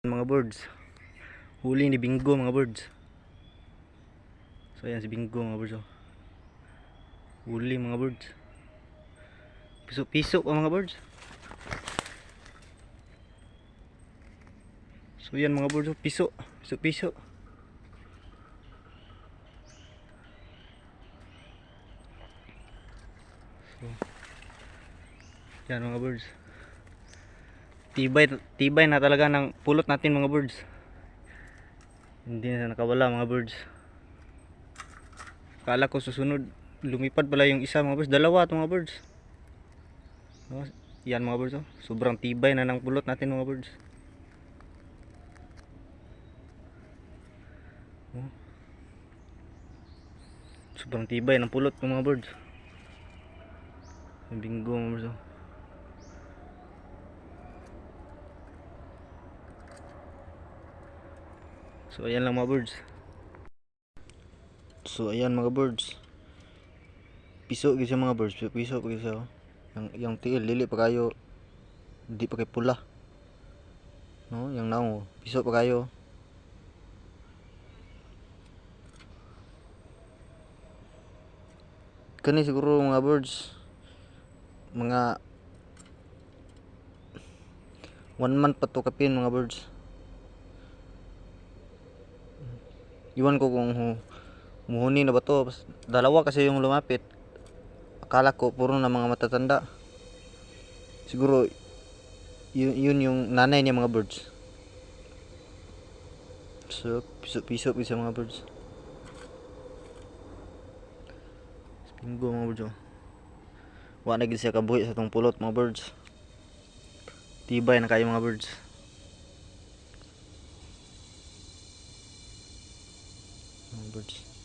mga birds. Huli ni Bingo mga birds. So ayan si Bingo mga birds oh. huli mga birds. Piso piso pa mga birds. So yan mga birds oh. piso piso piso. So yan mga birds tibay tibay na talaga ng pulot natin mga birds hindi na nakawala mga birds kala ko susunod lumipad pala yung isa mga birds dalawa to mga birds oh, yan mga birds oh. sobrang tibay na ng pulot natin mga birds oh. sobrang tibay ng pulot ng mga birds bingo mga birds oh. So ayan lang mga birds. So ayan mga birds. Piso gyud mga birds, piso pa gyud. Yang yang tiil lili pa kayo. Di pa kay pula. No, yang oh. piso pa kayo. Kani siguro mga birds mga one month pa to kapin mga birds. Iwan ko kung hu- muhuni na ba to. Dalawa kasi yung lumapit. Akala ko puro na mga matatanda. Siguro yun, yun yung nanay niya mga birds. So, piso-piso isa mga birds. Bingo mga birds. Oh. Wa na gid siya kabuhi sa tong pulot mga birds. Tibay na kayo mga birds. Birds.